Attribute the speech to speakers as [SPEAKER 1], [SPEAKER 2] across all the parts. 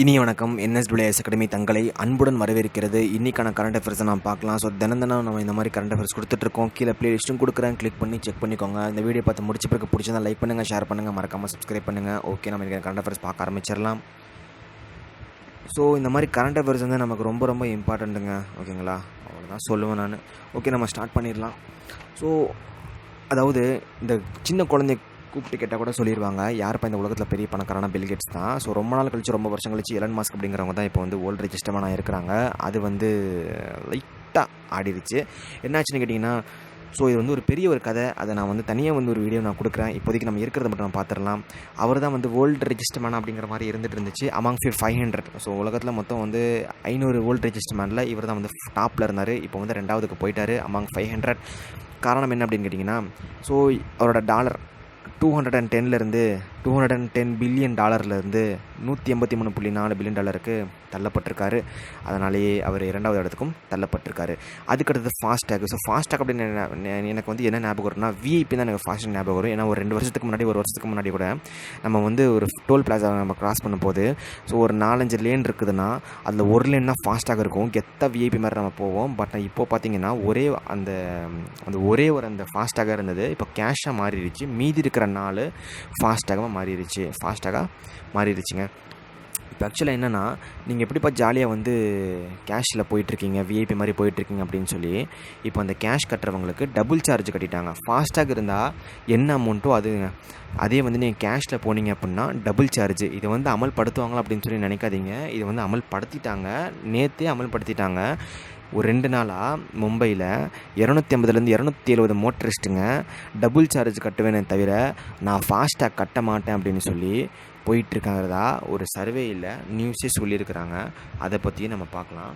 [SPEAKER 1] இனி வணக்கம். என்எஸ்டபிள்யூஎஸ் அகாடமி தங்களை அன்புடன் வரவேற்கிறது. இன்றைக்கான கரண்ட் அஃபேர்ஸை நான் பார்க்கலாம். ஸோ தினம் தினம் நம்ம இந்த மாதிரி கரண்ட் அஃபேர்ஸ் கொடுத்துட்ருக்கோம் கீழே ப்ளேலிஸ்ட்டும் கொடுக்குறேன். கிளிக் பண்ணி செக் பண்ணிக்கோங்க. இந்த வீடியோ பார்த்து முடிச்ச பிறகு பிடிச்சதா லைக் பண்ணுங்கள் ஷேர் பண்ணுங்கள் மறக்காமல் சப்ஸ்கிரைப் பண்ணுங்கள் ஓகே நம்ம இன்றைக்கி கரண்ட் அஃபேர்ஸ் பார்க்க ஆரம்பிச்சிடலாம். ஸோ இந்த மாதிரி கரண்ட் அஃபேர்ஸ் வந்து நமக்கு ரொம்ப ரொம்ப இம்பார்ட்டண்ட்டுங்க ஓகேங்களா அவ்வளோதான் சொல்லுவேன் நான். ஓகே நம்ம ஸ்டார்ட் பண்ணிடலாம். ஸோ அதாவது இந்த சின்ன குழந்தை கூப்பிட்டு கேட்டால் கூட சொல்லிடுவாங்க யாருப்பா இந்த உலகத்தில் பெரிய பணக்காரனா பில்கேட்ஸ் தான். ஸோ ரொம்ப நாள் கழிச்சு ரொம்ப வருஷம் கழிச்சு எலன் மாஸ்க் அப்படிங்கிறவங்க தான் இப்போ வந்து ஓல்டு ரெஜிஸ்டர்மேனாக இருக்கிறாங்க. அது வந்து லைட்டாக ஆடிடுச்சு என்னாச்சுன்னு கேட்டிங்கன்னா ஸோ இது வந்து ஒரு பெரிய ஒரு கதை. அதை நான் வந்து தனியாக வந்து ஒரு வீடியோ நான் கொடுக்குறேன். இப்போதைக்கு நம்ம இருக்கிறத மட்டும் நம்ம பார்த்துடலாம் அவர் தான் வந்து வேர்ல்டு ரெஜிஸ்டர் மேன் அப்படிங்கிற மாதிரி இருந்துட்டு இருந்துச்சு. Among fif five hundred so உலகத்தில் மொத்தம் வந்து ஐநூறு வேர்ல்டு ரெஜிஸ்டர் மேனில் இவர் தான் வந்து டாப்பில் இருந்தார். இப்போ வந்து ரெண்டாவதுக்கு போயிட்டார். அமாங் ஃபைவ் ஹண்ட்ரட் காரணம் என்ன அப்படின்னு கேட்டிங்கன்னா ஸோ அவரோட dollar two hundred and டென்லேருந்து two hundred and ten billion டாலர்லேருந்து நூற்றி எண்பத்தி மூணு புள்ளி நாலு பில்லியன் டாலருக்கு தள்ளப்பட்டிருக்காரு. அதனாலேயே அவர் இரண்டாவது இடத்துக்கும் தள்ளப்பட்டிருக்காரு. அதுக்கடுத்தது ஃபாஸ்டேக் ஸோ ஃபாஸ்டேக் அப்படின்னு எனக்கு வந்து என்ன ஞாபகம் வரும்னா விஐபி தான் எனக்கு ஃபாஸ்ட் ஞாபகம் வரும். ஏன்னா ஒரு ரெண்டு வருஷத்துக்கு முன்னாடி ஒரு வருஷத்துக்கு முன்னாடி கூட நம்ம வந்து ஒரு டோல் பிளாஸாவை நம்ம கிராஸ் பண்ணும்போது ஸோ ஒரு நாலஞ்சு லேன் இருக்குதுன்னா அதில் ஒரு லேன் தான் ஃபாஸ்ட்டாக இருக்கும். கெத்தாக விஐபி மாதிரி நம்ம போவோம். பட் இப்போ பார்த்தீங்கன்னா ஒரே அந்த அந்த ஒரே ஒரு அந்த ஃபாஸ்ட்டாக இருந்தது. இப்போ கேஷாக மாறிடுச்சு. மீதி இருக்கிற நாள் ஃபாஸ்டாக மாறிடுச்சு ஃபாஸ்ட்டாக மாறிடுச்சுங்க இப்போ ஆக்சுவலாக என்னென்னா நீங்கள் எப்படிப்பா ஜாலியாக வந்து கேஷில் போயிட்டுருக்கீங்க விஐபி மாதிரி போயிட்டுருக்கீங்க அப்படின்னு சொல்லி இப்போ அந்த கேஷ் கட்டுறவங்களுக்கு டபுள் சார்ஜ் கட்டிட்டாங்க. ஃபாஸ்ட்டாக இருந்தால் என்ன அமௌண்ட்டோ அதுங்க. அதே வந்து நீங்கள் கேஷில் போனீங்க அப்படின்னா டபுள் சார்ஜ் இதை வந்து அமல்படுத்துவாங்களா அப்படின்னு சொல்லி நினைக்காதீங்க. இது வந்து அமல்படுத்திட்டாங்க. நேற்றே அமல்படுத்திட்டாங்க. ஒரு ரெண்டு நாளாக மும்பையில் இரநூத்தி ஐம்பதுலேருந்து இரநூத்தி எழுபது மோட்டரிஸ்ட்டுங்க டபுள் சார்ஜ் கட்டுவேனே தவிர நான் ஃபாஸ்ட்டாக கட்ட மாட்டேன் அப்படின்னு சொல்லி போயிட்டுருக்காங்கிறதா ஒரு சர்வேயில் நியூஸே சொல்லியிருக்கிறாங்க. அதை பற்றியும் நம்ம பார்க்கலாம்.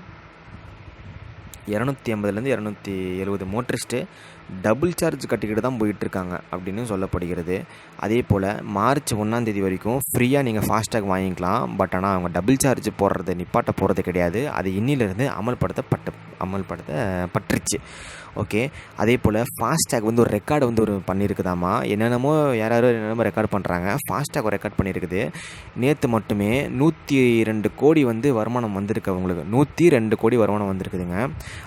[SPEAKER 1] இரநூத்தி ஐம்பதுலேருந்து இரநூத்தி எழுபது மோட்டரிஸ்ட்டு டபுள் சார்ஜ் கட்டிக்கிட்டு தான் போயிட்டுருக்காங்க அப்படின்னு சொல்லப்படுகிறது. அதே போல் மார்ச் ஒன்றாந்தேதி வரைக்கும் ஃப்ரீயாக நீங்கள் ஃபாஸ்டாக் வாங்கிக்கலாம். பட் ஆனால் அவங்க டபுள் சார்ஜ் போடுறது நிப்பாட்ட போகிறது கிடையாது. அது இன்னிலிருந்து அமல்படுத்தப்பட்டு அமல்படுத்தப்பட்டுருச்சு. ஓகே அதே போல் ஃபாஸ்டாக் வந்து ஒரு ரெக்கார்டு வந்து ஒரு பண்ணியிருக்குதாம்மா என்னென்னமோ யாராரோ என்னென்னமோ ரெக்கார்ட் பண்ணுறாங்க ஃபாஸ்டாக் ரெக்கார்ட் பண்ணியிருக்குது நேற்று மட்டுமே நூற்றி ரெண்டு கோடி வந்து வருமானம் வந்திருக்கு அவங்களுக்கு. நூற்றி ரெண்டு கோடி வருமானம் வந்திருக்குதுங்க.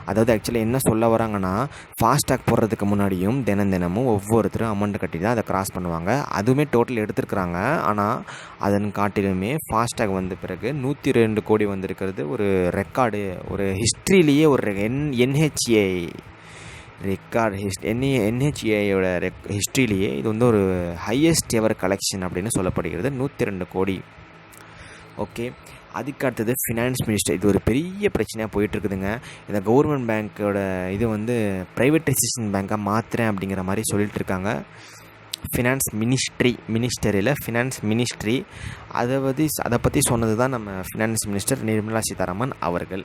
[SPEAKER 1] அதாவது ஆக்சுவலி என்ன சொல்ல வராங்கன்னா ஃபாஸ்டாக் போடுறதுக்கு முன்னாடியும் தினம் தினமும் ஒவ்வொருத்தரும் அமௌண்ட் கட்டி தான் அதை கிராஸ் பண்ணுவாங்க. அதுவுமே டோட்டல் எடுத்துருக்குறாங்க. ஆனால் அதன் காட்டிலுமே ஃபாஸ்டாக் வந்த பிறகு நூற்றி ரெண்டு கோடி வந்திருக்கிறது ஒரு ரெக்கார்டு ஒரு ஹிஸ்ட்ரியிலேயே ஒரு N NHA record hist NA என்ஹெச்ஏயோட rec ஹிஸ்ட்ரியிலேயே இது வந்து ஒரு ஹையஸ்ட் எவர் கலெக்ஷன் அப்படின்னு சொல்லப்படுகிறது. நூற்றி ரெண்டு கோடி. ஓகே அதுக்கு அடுத்தது ஃபினான்ஸ் மினிஸ்டர் இது ஒரு பெரிய பிரச்சனையாக போயிட்டுருக்குதுங்க. இந்த கவர்மெண்ட் பேங்க்கோட இது வந்து ப்ரைவேட்டைசேஷன் பேங்க்காக மாற்றுறேன் அப்படிங்கிற மாதிரி சொல்லிட்டு இருக்காங்க ஃபினான்ஸ் மினிஸ்ட்ரி மினிஸ்டரியில் ஃபினான்ஸ் மினிஸ்ட்ரி அதை பற்றி அதை பற்றி சொன்னது தான் நம்ம ஃபினான்ஸ் மினிஸ்டர் நிர்மலா சீதாராமன் அவர்கள்.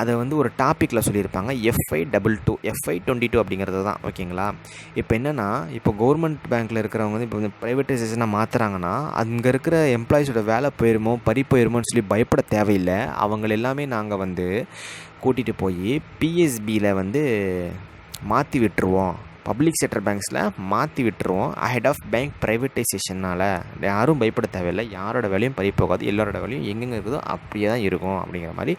[SPEAKER 1] அதை வந்து ஒரு டாப்பிக்கில் சொல்லியிருப்பாங்க. FY double two FY twenty two அப்படிங்கிறது தான். ஓகேங்களா? இப்போ என்னென்னா இப்போ கவர்மெண்ட் பேங்க்கில் இருக்கிறவங்க வந்து இப்போ வந்து ப்ரைவேட்டைசேஷனாக மாற்றுறாங்கன்னா அங்கே இருக்கிற எம்ப்ளாயிஸோட வேலை போயிருமோ பறி போயிருமோன்னு சொல்லி பயப்பட தேவையில்லை. அவங்கள எல்லாமே நாங்கள் வந்து கூட்டிகிட்டு போய் பிஎஸ்பியில் வந்து மாற்றி விட்டுருவோம். பப்ளிக் செக்டர் பேங்க்ஸில் மாற்றி விட்டுருவோம். அஹெட் ஆஃப் பேங்க் ப்ரைவேட்டைசேஷனால் யாரும் பயப்பட தேவையில்லை. யாரோட வேலையும் பறி போகாது. எல்லாரோட வேலையும் எங்கெங்கே இருக்குதோ அப்படியே தான் இருக்கும் அப்படிங்கிற மாதிரி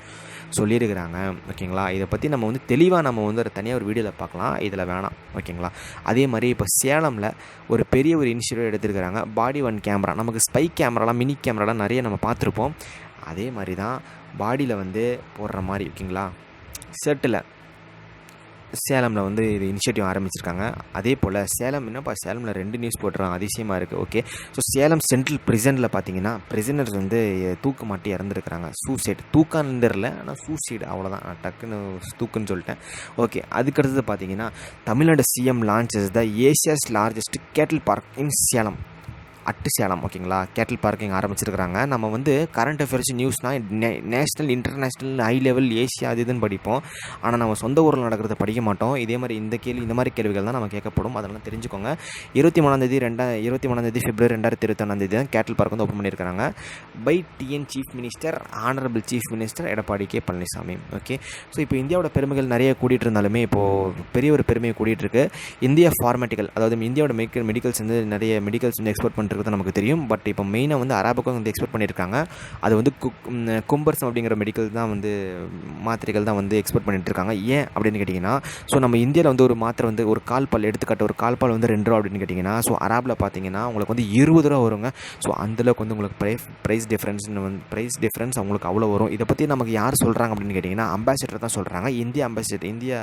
[SPEAKER 1] சொல்லியிருக்கிறாங்க. ஓகேங்களா? இதை பற்றி நம்ம வந்து தெளிவாக நம்ம வந்து ஒரு தனியாக ஒரு வீடியோவில் பார்க்கலாம். இதில் வேணாம். ஓகேங்களா? அதே மாதிரி இப்போ சேலமில் ஒரு பெரிய ஒரு இனிஷியேட்டிவ் எடுத்திருக்கிறாங்க. பாடி ஒன் கேமரா நமக்கு ஸ்பை கேமராலாம் மினி கேமராலாம் நிறைய நம்ம பார்த்துருப்போம். அதே மாதிரி தான் பாடியில் வந்து போடுற மாதிரி ஓகேங்களா? ஷர்ட்டில் சேலமில் வந்து இது இனிஷியேட்டிவ் ஆரம்பிச்சிருக்காங்க. அதே போல் சேலம் என்னப்பா சேலமில் ரெண்டு நியூஸ் போட்டுறாங்க அதிசயமாக இருக்குது ஓகே ஸோ சேலம் சென்ட்ரல் ப்ரிசனில் பார்த்தீங்கன்னா ப்ரிசனர்ஸ் வந்து தூக்கு மாட்டி இறந்துருக்குறாங்க. சூசைட் தூக்கான்னு தெரில ஆனால் சூசைடு அவ்வளோதான் நான் டக்குன்னு தூக்குன்னு சொல்லிட்டேன். ஓகே அதுக்கடுத்தது பார்த்தீங்கன்னா Tamil Nadu CM launches the Asia's largest cattle park in Salem. At Salem ஓகேங்களா? கேட்டில் பார்க்கிங் ஆரம்பிச்சிருக்கிறாங்க. நம்ம வந்து current affairs நியூஸ்னால் national international high level Asia அது இதுன்னு படிப்போம். ஆனால் நம்ம சொந்த ஊரில் நடக்கிறத படிக்க மாட்டோம். இதே மாதிரி இந்த கேள்வி இந்த மாதிரி கேள்விகள் தான் நம்ம கேட்கப்படும். அதெல்லாம் தெரிஞ்சுக்கோங்க. இருபத்தி மூணாந்தேதி ரெண்டா இருபத்தி மூணாந்தேதி பிப்ரவரி ரெண்டாயிரத்தி இருபத்தொன்னாந்தேதி தான் கேட்டில் பார்க் வந்து ஓப்பன் பண்ணியிருக்காங்க by TN chief minister honourable chief minister Edappadi K. Palaniswami. Okay? So இப்போ இந்தியாவோட பெருமைகள் நிறைய கூட்டிகிட்டு இருந்தாலுமே இப்போது பெரிய ஒரு பெருமையை கூட்டிகிட்டு இருக்கு. இந்தியா ஃபார்மேட்டிக்கல் அதாவது இந்தியாவோட மெடிக்கல் மெடிக்கல்ஸ் வந்து நிறைய மெடிக்கல்ஸ் வந்து எக்ஸ்போர்ட் பண்ணுறது இருக்கிறது நமக்கு தெரியும். பட் இப்போ மெயினாக வந்து அராபுக்கும் வந்து எக்ஸ்பெக்ட் பண்ணியிருக்காங்க. அது வந்து கும்பர்சம் அப்படிங்கிற மெடிக்கல் தான் வந்து மாத்திரைகள் தான் வந்து எக்ஸ்பெக்ட் பண்ணிட்டு இருக்காங்க ஏன் அப்படின்னு கேட்டிங்கன்னா ஸோ நம்ம இந்தியாவில் வந்து ஒரு மாத்திரை வந்து ஒரு கால்பால் எடுத்துக்காட்ட ஒரு கால்பால் வந்து ரெண்டு ரூபா அப்படின்னு கேட்டிங்கன்னா ஸோ அராபில் பார்த்தீங்கன்னா உங்களுக்கு வந்து இருபது ரூபா வருங்க. ஸோ அந்தளவுக்கு வந்து உங்களுக்கு ப்ரைஸ் ப்ரைஸ் டிஃப்ரென்ஸ்னு வந்து ப்ரைஸ் டிஃப்ரென்ஸ் அவங்களுக்கு அவ்வளோ வரும். இதை பற்றி நமக்கு யார் சொல்கிறாங்க அப்படின்னு கேட்டிங்கன்னா அம்பாசிடர் தான் சொல்கிறாங்க இந்திய அம்பாசிடர் இந்திய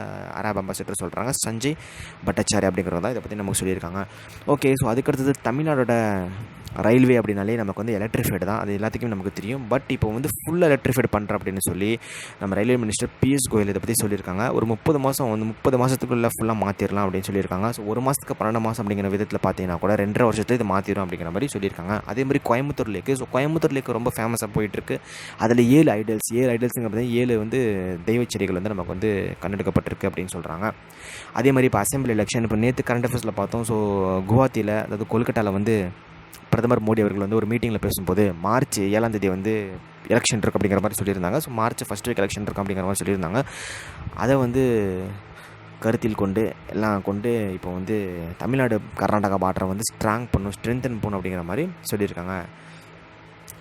[SPEAKER 1] அராப் அம்பாசிடர் சொல்கிறாங்க சஞ்சய் பட்டாச்சாரி அப்படிங்கிறவங்க தான் இதை பற்றி நமக்கு சொல்லியிருக்காங்க. ஓகே ஸோ அதுக்கடுத்தது தமிழ்நாடோட 嗯。ரயில்வே அப்படின்னாலே நமக்கு வந்து எலக்ட்ரிஃபைடு தான். அது எல்லாத்துக்குமே நமக்கு தெரியும். பட் இப்போ வந்து ஃபுல் எலக்ட்ரிஃபைடு பண்ணுறேன் அப்படின்னு சொல்லி நம்ம ரயில்வே மினிஸ்டர் பியூஷ் கோயல் இதை பற்றி சொல்லியிருக்காங்க. ஒரு முப்பது மாதம் வந்து முப்பது மாதத்துக்குள்ளே ஃபுல்லாக மாற்றிடலாம் அப்படின்னு சொல்லியிருக்காங்க. ஸோ ஒரு மாதத்துக்கு பன்னெண்டு மாதம் அப்படிங்கிற விதத்தில் பார்த்தீங்கன்னா கூட ரெண்டரை வருஷத்தில் இது மாற்றிடும் அப்படிங்கிற மாதிரி சொல்லியிருக்காங்க. அதே மாதிரி Coimbatore lake. So Coimbatore lake ரொம்ப ஃபேமஸாக போயிட்டுருக்கு. அதில் ஏழு ஐடல்ஸ் ஏழு ஐடல்ஸுங்கிறது ஏழு வந்து தெய்வ செடிகள் வந்து நமக்கு வந்து கண்டெடுக்கப்பட்டிருக்கு அப்படின்னு சொல்கிறாங்க அதே மாதிரி இப்போ அசம்பிளி எலெக்ஷன் இப்போ நேற்று கரண்ட் அஃபேர்ஸில் பார்த்தோம். ஸோ குவாஹாத்தியில் அதாவது கொல்கட்டாவில் வந்து பிரதமர் மோடி அவர்கள் வந்து ஒரு மீட்டிங்கில் பேசும்போது மார்ச் ஏழாம் தேதி வந்து எலெக்ஷன் இருக்குது அப்படிங்கிற மாதிரி சொல்லியிருந்தாங்க. So March first week election இருக்குது அப்படிங்கிற மாதிரி சொல்லியிருந்தாங்க. அதை வந்து கருத்தில் கொண்டு எல்லாம் கொண்டு இப்போ வந்து தமிழ்நாடு கர்நாடகா பார்டரை வந்து ஸ்ட்ராங் பண்ணும் ஸ்ட்ரென்தன் பண்ணும் அப்படிங்கிற மாதிரி சொல்லியிருக்காங்க.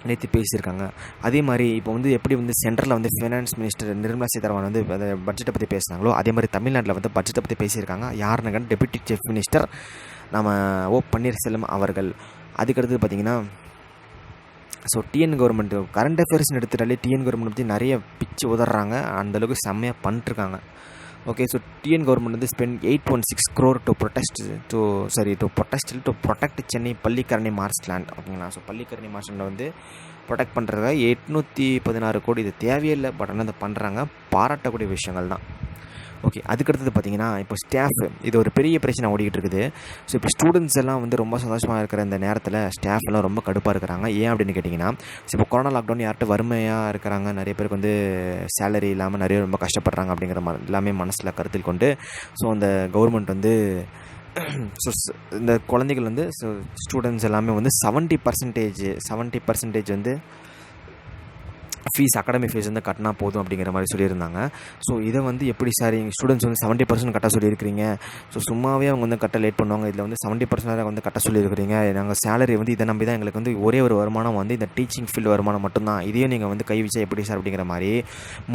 [SPEAKER 1] நேற்று பேசியிருக்காங்க. அதே மாதிரி இப்போ வந்து எப்படி வந்து சென்ட்ரலில் வந்து ஃபினான்ஸ் மினிஸ்டர் நிர்மலா சீதாராமன் வந்து அந்த பட்ஜெட்டை பற்றி பேசுனாங்களோ அதே மாதிரி தமிழ்நாட்டில் வந்து பட்ஜெட்டை பற்றி பேசியிருக்காங்க. யாருன்னு டெபுட்டி சீஃப் மினிஸ்டர் நம்ம ஓ பன்னீர்செல்வம் அவர்கள். அதுக்கடுத்து பார்த்திங்கன்னா ஸோ டிஎன் கவர்மெண்ட் கரண்ட் அஃபேர்ஸ்னு எடுத்துட்டாலே டிஎன் கவர்மெண்ட் பற்றி நிறைய பிச்சு உதறாங்க அந்தளவுக்கு செம்மையாக பண்ணிட்டுருக்காங்க. ஓகே ஸோ டிஎன் கவர்மெண்ட் வந்து spend eight one six crore to protest to sorry to protest to protect Chennai Pallikaranai marsh land ஓகேங்களா ஸோ பள்ளிக்கரணை மார்ச் வந்து ப்ரொடெக்ட் பண்ணுறதுக்காக எட்நூற்றி பதினாறு கோடி இது தேவையில்லை பட் ஆனால் அதை பண்ணுறாங்க பாராட்டக்கூடிய விஷயங்கள் தான் ஓகே அதுக்கடுத்தது பார்த்தீங்கன்னா இப்போ ஸ்டாஃப் இது ஒரு பெரிய பிரச்சனை ஓடிக்கிட்டு இருக்குது ஸோ இப்போ ஸ்டூடெண்ட்ஸ் எல்லாம் வந்து ரொம்ப சந்தோஷமாக இருக்கிற இந்த நேரத்தில் ஸ்டாஃப் எல்லாம் ரொம்ப கடுப்பாக இருக்கிறாங்க. ஏன் அப்படின்னு கேட்டிங்கன்னா ஸோ இப்போ கொரோனா லாக்டவுன் யார்கிட்ட வறுமையாக இருக்கிறாங்க? நிறைய பேருக்கு வந்து சேலரி இல்லாமல் நிறைய ரொம்ப கஷ்டப்படுறாங்க அப்படிங்கிற மாதிரி எல்லாமே மனசில் கருத்தில் கொண்டு ஸோ அந்த கவர்மெண்ட் வந்து ஸோ இந்த குழந்தைகள் வந்து ஸோ ஸ்டூடெண்ட்ஸ் எல்லாமே வந்து செவன்ட்டி பர்சன்டேஜ் செவன்ட்டி பர்சன்டேஜ் வந்து ஃபீஸ் அகாடமி ஃபீஸ் வந்து கட்டினா போதும் அப்படிங்கிற மாதிரி சொல்லியிருந்தாங்க. ஸோ இதை வந்து எப்படி சார் எங்கள் ஸ்டூடெண்ட்ஸ் வந்து செவன்ட்டி பர்சன்ட் கட்ட சொல்லியிருக்கிறீங்க? ஸோ சும்மாவே அவங்க வந்து கட்ட லேட் பண்ணுவாங்க. இதில் வந்து செவன்ட்டி பர்சன்ட் வந்து கட்ட சொல்லியிருக்கிறீங்க. நாங்கள் சேலரி வந்து இதை நம்பி தான் எங்களுக்கு வந்து ஒரே ஒரு வருமானம் வந்து இந்த டீச்சிங் ஃபீல்டு வருமானம் மட்டும்தான். இதையும் நீங்கள் வந்து கை வச்சா எப்படி சார் அப்படிங்கிற மாதிரி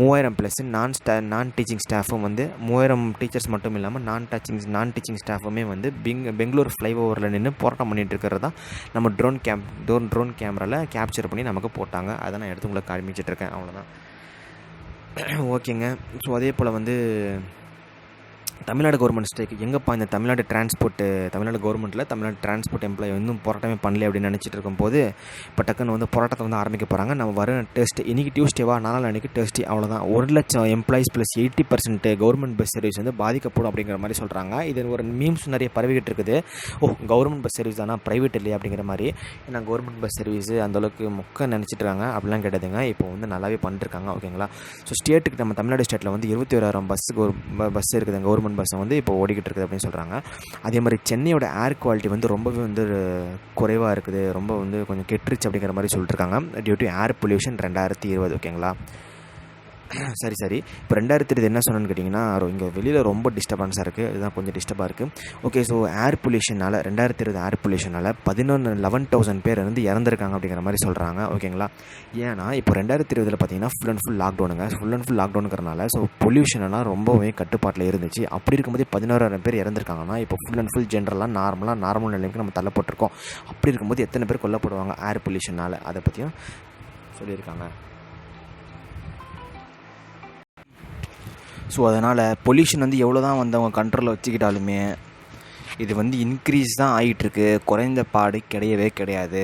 [SPEAKER 1] மூவாயிரம் ப்ளஸ் நான் ஸ்டா நான் டீச்சிங் ஸ்டாஃபும் வந்து மூவாயிரம் டீச்சர்ஸ் மட்டும் இல்லாமல் நான் டச்சிங் நான் டீச்சிங் ஸ்டாஃபுமே வந்து பெங் பெங்களூர் ஃப்ளைஓவரில் நின்று போராட்டம் பண்ணிட்டு இருக்கிறது தான் நம்ம ட்ரோன் கேம் ட்ரோன் ட்ரோன் கேமராவில் கேப்சர் பண்ணி நமக்கு போட்டாங்க. அதை நான் எடுத்து உங்களுக்கு காமிச்சு இருக்கேன் அவ்வளோதான் ஓகேங்க. ஸோ அதே போல் வந்து தமிழ்நாடு கவர்மெண்ட் ஸ்ட்ரைக் எங்கப்பா இந்த தமிழ்நாடு டிரான்ஸ்போர்ட்டு தமிழ்நாடு கவர்மெண்ட்டில் தமிழ்நாடு டிரான்ஸ்போர்ட் எம்ப்ளாயி இன்னும் போராட்டமே பண்ணல அப்படின்னு நினச்சிட்டு இருக்கும்போது இப்போ டக்குன்னு வந்து போராட்டத்தை வந்து ஆரம்பிக்க போகிறாங்க நம்ம வர டெஸ்ட் இன்றைக்கி டியூஸ்டேவா நாலு அன்றைக்கி டெஸ்ட்டு அவ்வளோதான் ஒரு லட்சம் employees plus eighty percent government bus service வந்து பாதிக்கப்படும் அப்படிங்கிற மாதிரி சொல்கிறாங்க இது ஒரு மீம்ஸ் நிறைய பரவிக்கிட்டு இருக்குது. ஓ கவர்மெண்ட் பஸ் சர்வீஸ் தானா? ப்ரைவேட் இல்லையா அப்படிங்கிற மாதிரி. ஏன்னா கவர்மெண்ட் பஸ் சர்வீஸ் அந்தளவுக்கு மொக்க நினச்சிட்டு இருக்காங்க. அப்படிலாம் கிடையாதுங்க. இப்போ வந்து நல்லாவே பண்ணிட்டுருக்காங்க ஓகேங்களா? ஸோ ஸ்டேட்டுக்கு நம்ம தமிழ்நாடு ஸ்டேட்டில் வந்து இருபத்தி ஓராயிரம் பஸ் பஸ் இருக்குது கவர்மெண்ட் பஸ் வந்து இப்போ ஓடிக்கிட்டு இருக்குது அப்படின்னு சொல்கிறாங்க அதே மாதிரி சென்னையோட ஏர் குவாலிட்டி வந்து ரொம்பவே வந்து குறைவாக இருக்குது. ரொம்ப வந்து கொஞ்சம் கெட்டுருச்சு அப்படிங்கிற மாதிரி சொல்லிட்டுருக்காங்க டியூ டு ஏர் பொல்யூஷன் ரெண்டாயிரத்தி இருபது ஓகேங்களா சரி சரி. இப்போ ரெண்டாயிரத்தி இருபது என்ன சொன்னேன்னு கேட்டிங்கன்னா இங்கே வெளியில் ரொம்ப டிஸ்டர்பன்ஸாக இருக்குது இதுதான் கொஞ்சம் டிஸ்டர்பாக இருக்குது ஓகே ஸோ ஏர் பொல்யூஷனால் ரெண்டாயிரத்தி இருபது ஏர் பொல்யூஷனால் பதினொன்று லெவன் தௌசண்ட் பேர் வந்து இறந்துருக்காங்க அப்படிங்கிற மாதிரி சொல்கிறாங்க ஓகேங்களா ஏன்னா இப்போ ரெண்டாயிரத்தி இருபதில் பார்த்தீங்கன்னா ஃபுல் அண்ட் ஃபுல் லாக்டவுனுங்க ஃபுல் அண்ட் ஃபுல் லாக்டவுனுங்கிறனால ஸோ பொல்யூஷனெல்லாம் ரொம்பவே கட்டுப்பாட்டில் இருந்துச்சு. அப்படி இருக்கும்போது பதினோராயிரம் பேர் இறந்துருக்காங்கன்னா இப்போ ஃபுல் அண்ட் ஃபுல் ஜென்ரலாக நார்மலாக நார்மல் நிலைமைக்கு நம்ம தள்ளப்பட்டிருக்கோம். அப்படி இருக்கும்போது எத்தனை பேர் கொல்லப்படுவாங்க ஏர் பொல்யூஷனால் அதை பற்றியும் சொல்லியிருக்காங்க. ஸோ அதனால் பொல்யூஷன் வந்து எவ்வளோ தான் வந்து அவங்க கண்ட்ரோலில் வச்சுக்கிட்டாலுமே இது வந்து இன்க்ரீஸ் தான் ஆகிட்டுருக்கு குறைந்த பாடு கிடையவே கிடையாது.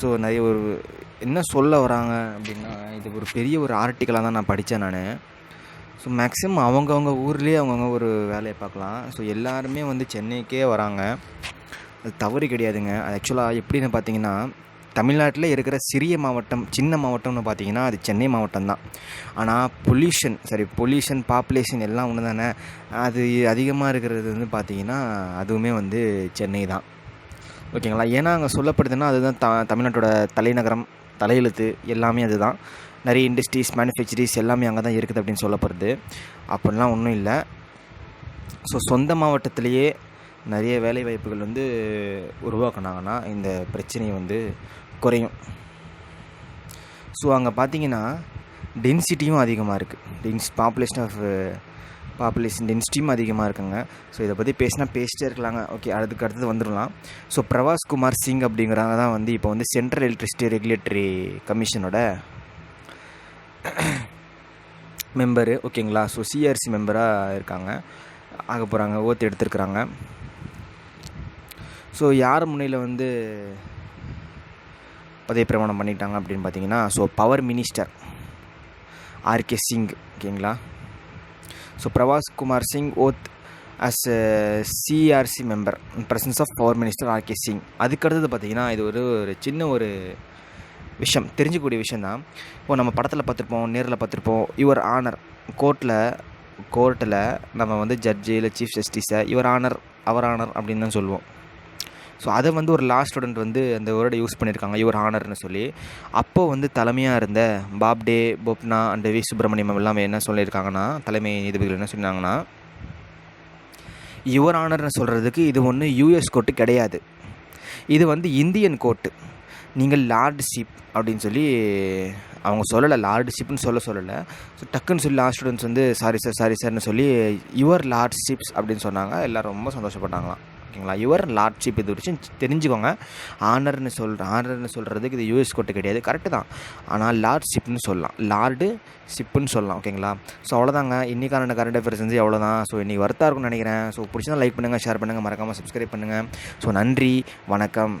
[SPEAKER 1] ஸோ நிறைய ஒரு என்ன சொல்ல வராங்க அப்படின்னா இது ஒரு பெரிய ஒரு ஆர்டிக்கலாக தான் நான் படித்தேன் நான். ஸோ மேக்ஸிமம் அவங்கவுங்க ஊர்லேயே அவங்கவுங்க ஒரு வேலையை பார்க்கலாம். ஸோ எல்லாருமே வந்து சென்னைக்கே வராங்க. அது தவறு கிடையாதுங்க. அது ஆக்சுவலாக எப்படின்னு பார்த்தீங்கன்னா தமிழ்நாட்டில் இருக்கிற சிறிய மாவட்டம் சின்ன மாவட்டம்னு பார்த்தீங்கன்னா அது சென்னை மாவட்டம் தான் ஆனால் பொல்யூஷன் சாரி பொல்யூஷன் பாப்புலேஷன் எல்லாம் ஒன்று தானே அது அதிகமாக இருக்கிறது வந்து பார்த்திங்கன்னா அதுவுமே வந்து சென்னை தான் ஓகேங்களா? ஏன்னா அங்கே சொல்லப்படுதுன்னா அதுதான் த தமிழ்நாட்டோட தலைநகரம் தலையெழுத்து எல்லாமே அதுதான். நிறைய இண்டஸ்ட்ரீஸ் மேனுஃபேக்சரிஸ் எல்லாமே அங்கே தான் இருக்குது அப்படின்னு சொல்லப்படுது. அப்படிலாம் ஒன்றும் இல்லை. ஸோ சொந்த மாவட்டத்திலேயே நிறைய வேலை வாய்ப்புகள் வந்து உருவாக்குனாங்கன்னா இந்த பிரச்சனை வந்து குறையும். ஸோ அங்கே பார்த்தீங்கன்னா டென்சிட்டியும் அதிகமாக இருக்குது dense population of population uh, டென்சிட்டியும் அதிகமாக இருக்குங்க. ஸோ இதை பற்றி பேசினா பேசிட்டே இருக்கலாங்க. ஓகே அதுக்கு அடுத்தது வந்துடலாம். ஸோ பிரவாஸ் குமார் சிங் அப்படிங்கிறவங்க தான் வந்து இப்போ வந்து சென்ட்ரல் எலக்ட்ரிசிட்டி ரெகுலேட்டரி கமிஷனோட மெம்பரு ஓகேங்களா ஸோ சிஆர்சி மெம்பராக இருக்காங்க. ஆக போகிறாங்க ஓத்து எடுத்திருக்கிறாங்க. ஸோ யார் முன்னையில் வந்து பதவி பிரமாணம் பண்ணிட்டாங்க அப்படின்னு பார்த்தீங்கன்னா so power minister RK Singh ஓகேங்களா? So Pravas Kumar Singh oath as CRC member presence of power minister RK Singh அதுக்கடுத்தது பார்த்தீங்கன்னா இது ஒரு ஒரு சின்ன ஒரு விஷயம் தெரிஞ்சக்கூடிய விஷயந்தான் இப்போ நம்ம படத்தில் பார்த்துருப்போம் நேரில் பார்த்துருப்போம் யுவர் ஆனர் கோர்ட்டில் கோர்ட்டில் நம்ம வந்து ஜட்ஜு இல்லை சீஃப் ஜஸ்டிஸை யுவர் ஆனர் அவர் ஆனர் அப்படின்னு தான் சொல்லுவோம். ஸோ அதை வந்து ஒரு லா ஸ்டூடெண்ட் வந்து அந்த வேர்டை யூஸ் பண்ணியிருக்காங்க யுவர் ஹானர்னு சொல்லி. அப்போது வந்து தலைமையாக இருந்த பாப்டே போப்னா அண்ட் வி. சுப்பிரமணியம் எல்லாமே என்ன சொல்லியிருக்காங்கன்னா தலைமை நீதிபதிகள் என்ன சொன்னாங்கன்னா யுவர் ஆனர்னு சொல்கிறதுக்கு இது ஒன்று யூஎஸ் கோர்ட்டு கிடையாது. இது வந்து இந்தியன் கோர்ட்டு நீங்கள் லார்ட்ஷிப் அப்படின்னு சொல்லி அவங்க சொல்லலை லார்ட்ஷிப்னு சொல்ல சொல்லலை. ஸோ டக்குன்னு சொல்லி லாஸ்ட் ஸ்டூடெண்ட்ஸ் வந்து சாரி சார் சாரி சார்னு சொல்லி யுவர் லார்ட்ஷிப்ஸ் அப்படின்னு சொன்னாங்க. எல்லோரும் ரொம்ப சந்தோஷப்பட்டாங்களாம். ஓகேங்களா? யுவர் லார்ட்ஷிப் இது விஷயம் தெரிஞ்சுக்கோங்க. ஆனர்னு சொல்கிற ஆனர்னு சொல்கிறதுக்கு இது யூஎஸ் கோட்டு கிடையாது. கரெக்டு தான். ஆனால் லார்ட்ஷிப்னு சொல்லலாம். லார்டு ஷிப்புன்னு சொல்லலாம். ஓகேங்களா? ஸோ அவ்வளோதாங்க. இன்றைக்கான கரண்ட் அஃபேர்ஸ் வந்து அவ்வளோதான். ஸோ இன்றைக்கி வருத்தா இருக்கும்னு நினைக்கிறேன். ஸோ பிடிச்சதான் லைக் பண்ணுங்கள் ஷேர் பண்ணுங்கள் மறக்காமல் சப்ஸ்கிரைப் பண்ணுங்கள் ஸோ நன்றி. வணக்கம்.